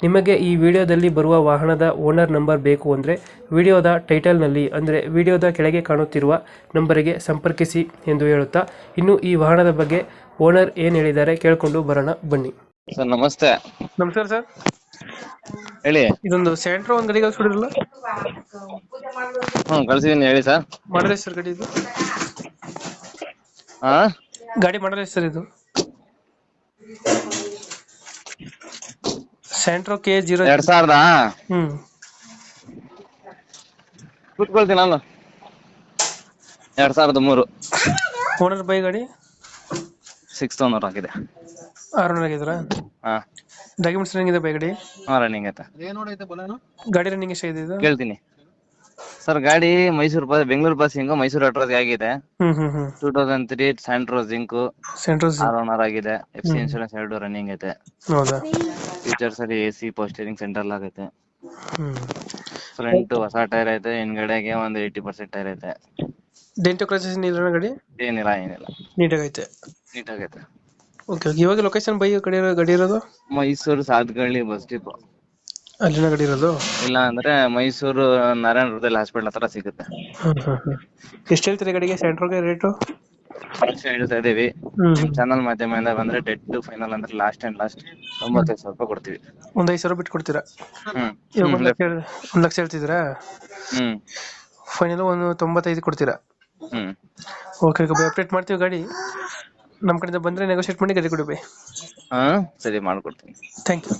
ನಿಮಗೆ ಈ ವಿಡಿಯೋದಲ್ಲಿ ಬರುವ ವಾಹನದ ಓನರ್ ನಂಬರ್ ಬೇಕು ಅಂದರೆ ವಿಡಿಯೋದ ಟೈಟಲ್ನಲ್ಲಿ ಅಂದರೆ ವಿಡಿಯೋದ ಕೆಳಗೆ ಕಾಣುತ್ತಿರುವ ನಂಬರಿಗೆ ಸಂಪರ್ಕಿಸಿ ಎಂದು ಹೇಳುತ್ತಾ ಇನ್ನು ಈ ವಾಹನದ ಬಗ್ಗೆ ಓನರ್ ಏನು ಹೇಳಿದ್ದಾರೆ ಕೇಳಿಕೊಂಡು ಬರೋಣ ಬನ್ನಿ. ಸರ್ ನಮಸ್ತೆ. ನಮಸ್ಕಾರ ಸರ್. ಹೇಳಿ. ಇದೊಂದು ಸೆಂಟ್ರೋ ಒಂದು ಗಡಿಗೆ ಕಳಿಸ್ಬಿಡಿರಲ್ಲ ಹ್ಮ್ ಕಳ್ಸಿದೀನಿ ಹೇಳಿ ಸರ್. ಮಾಡಲ್ ಸರ್ ಗಡಿ ಇದು? ಹಾ? ಗಾಡಿ ಮಾಡ್ರಿ ಸರ್ ಇದು? ಸ್ಯಾಂಟ್ರೋ ಕೆ ಜೀರೋ ಎರಡ್ ಸಾವಿರದ? ಹ್ಮ್. ಕುತ್ಕೊಳ್ತೀನಿ ನಾನು. ಎರಡ್ ಸಾವಿರದ ಮೂರು. ಓನರ್ ಬೈ ಗಾಡಿ? ಸಿಕ್ಸ್ ಓನರ್ ಆಗಿದೆ. ಆರು ಆಗಿದ್ರ ಹಾ. ಡಾಕ್ಯುಮೆಂಟ್ಸ್ ಹೆಂಗಿದೆ ಬೈ ಗಾಡಿ? ಹಾ ರನ್ನಿಂಗ್ ಐತೆ. ಗಾಡಿ ರನ್ನಿಂಗ್ ಎಷ್ಟಾಗಿದೆ ಇದು? ಕೇಳ್ತೀನಿ. ಸರ್ ಗಾಡಿ ಮೈಸೂರು ಬಸ್ ಬೆಂಗಳೂರು ಬಸ್ಸಿಂಗ್ ಮೈಸೂರು ಅಟ್ರೋಸ್ ಆಗಿದೆ. Hmm hmm hmm. Two thousand three Santro ಜಿಂಕ್ ಸೆಂಟ್ರೋಸ್ ಆರ್ ಓನರ್ ಆಗಿದೆ. ಎಫ್ ಸಿ ಇನ್ಶೂರೆನ್ಸ್ ಎರಡು ರನ್ನಿಂಗ್ ಐತೆ. ಹೌದಾ? ಫೀಚರ್ಸ್ ಅಲ್ಲಿ ಎ ಸಿ ಪೋಸ್ಟರಿಂಗ್ ಸೆಂಟರ್ ಆಗೈತೆ. ಹ್ಮ್. ಫ್ರಂಟ್ ಹೊಸ ಟೈರ್ ಐತೆ ಹಿಂದ್ಗಡೆಗೆ ಒಂದು ಏಯ್ಟಿ ಪರ್ಸೆಂಟ್ ಟೈರ್ ಐತೆ. ಡೆಂಟೋ ಕ್ರಾಚಸ್ ಇಲ್ಲ ಗಾಡಿ? ಏನಿಲ್ಲ ಏನಿಲ್ಲ. ನೀಟಾಗೈತೆ. ನೀಟಾಗೈತೆ. ಓಕೆ ಓಕೆ ಇವಾಗ ಲೊಕೇಶನ್ ಬೈ ಕಡೆ ಗಾಡಿ ಇರೋದು? ಮೈಸೂರು ಸಾತ್ಗಳ್ಳಿ ಬಸ್ ಡಿಪೋ ಅಲ್ಲಿನ ಗಡಿ ಇರೋದು? ಇಲ್ಲ ಅಂದ್ರೆ ಮೈಸೂರು ನಾರಾಯಣ ಹೃದಯ ಹಾಸ್ಪಿಟಲ್ ಹತ್ರ ಸಿಗುತ್ತೆ. ಎಷ್ಟು ಹೇಳ್ತೀರಿ ಗಾಡಿಗೆ? ಸೆಂಟ್ರಲ್ಗೆ ರೇಟು? ಅಷ್ಟೇ ಹೇಳ್ತಾ ಇದೀವಿ. ಚಾನಲ್ ಮಾಧ್ಯಮದಿಂದ ಬಂದ್ರೆ ಡೆಡ್ ಟು ಫೈನಲ್ ಅಂದ್ರೆ ಲಾಸ್ಟ್ ಅಂಡ್ ಲಾಸ್ಟ್ ತೊಂಬತ್ತೈದು ಸಾವಿರ ರೂಪಾಯಿ ಕೊಡ್ತೀವಿ. ಒಂದ್ ಐದು ಸಾವಿರ ಬಿಟ್ಟು ಕೊಡ್ತೀರಾ ಇವಾಗ ಒಂದ್ ಲಕ್ಷ ಹೇಳ್- ಒಂದ್ ಲಕ್ಷ ಹೇಳ್ತಿದ್ದೀರಾ? ಹ್ಮ್. ಫೈನಲ್ ಒಂದು ತೊಂಬತ್ತೈದು ಕೊಡ್ತೀರಾ? ಹ್ಮ್. ಓಕೆ ಓಕೆ ಅಪ್ಡೇಟ್ ಮಾಡ್ತೀವಿ ಗಾಡಿ. ನಮ್ಮ ಕಡೆಯಿಂದ ಬಂದ್ರೆ ನೆಗೋಷಿಯೇಟ್ ಮಾಡಿ ಗಾಡಿ ಕೊಡಿ ಬೈ ಹಾ ಸರಿ ಮಾಡ್ಕೊಡ್ತೀನಿ. Thank you